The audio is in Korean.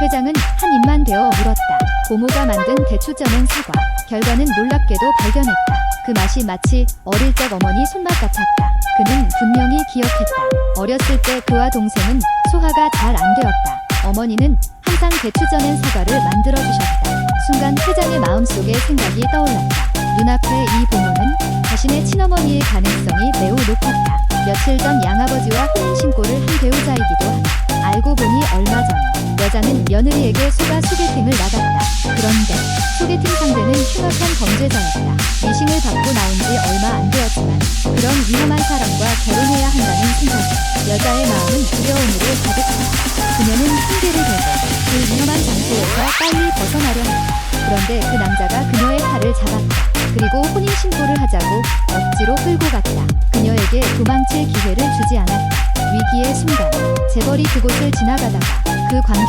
회장은 한 입만 베어 물었다. 고모가 만든 대추 쪄낸 사과. 결과는 놀랍게도 발견했다. 그 맛이 마치 어릴 적 어머니 손맛 같았다. 그는 분명히 기억했다. 어렸을 때 그와 동생은 소화가 잘 안 되었다. 어머니는 항상 대추 쪄낸 사과를 만들어 주셨다. 순간 회장의 마음속에 생각이 떠올랐다. 눈앞에 이 부모는 자신의 친어머니의 가능성이 매우 높았다. 며칠 전 양아버지와 혼인 신고 알고 보니 얼마 전 여자는 며느리에게 소가 소개팅을 나갔다. 그런데 소개팅 상대는 흉악한 범죄자였다. 미싱을 받고 나온 지 얼마 안 되었지만 그런 위험한 사람과 결혼해야 한다는 생각. 여자의 마음은 두려움으로 가득했다. 그녀는 핑계를 대고 그 위험한 장소에서 빨리 벗어나려 했다. 그런데 그 남자가 그녀의 팔을 잡았다. 그리고 혼인 신고를 하자고 억지로 끌고 갔다. 그녀에게 도망칠 기회를 주지 않았다. 위기의 순간 재벌이 그곳을 지나가다가 그 관계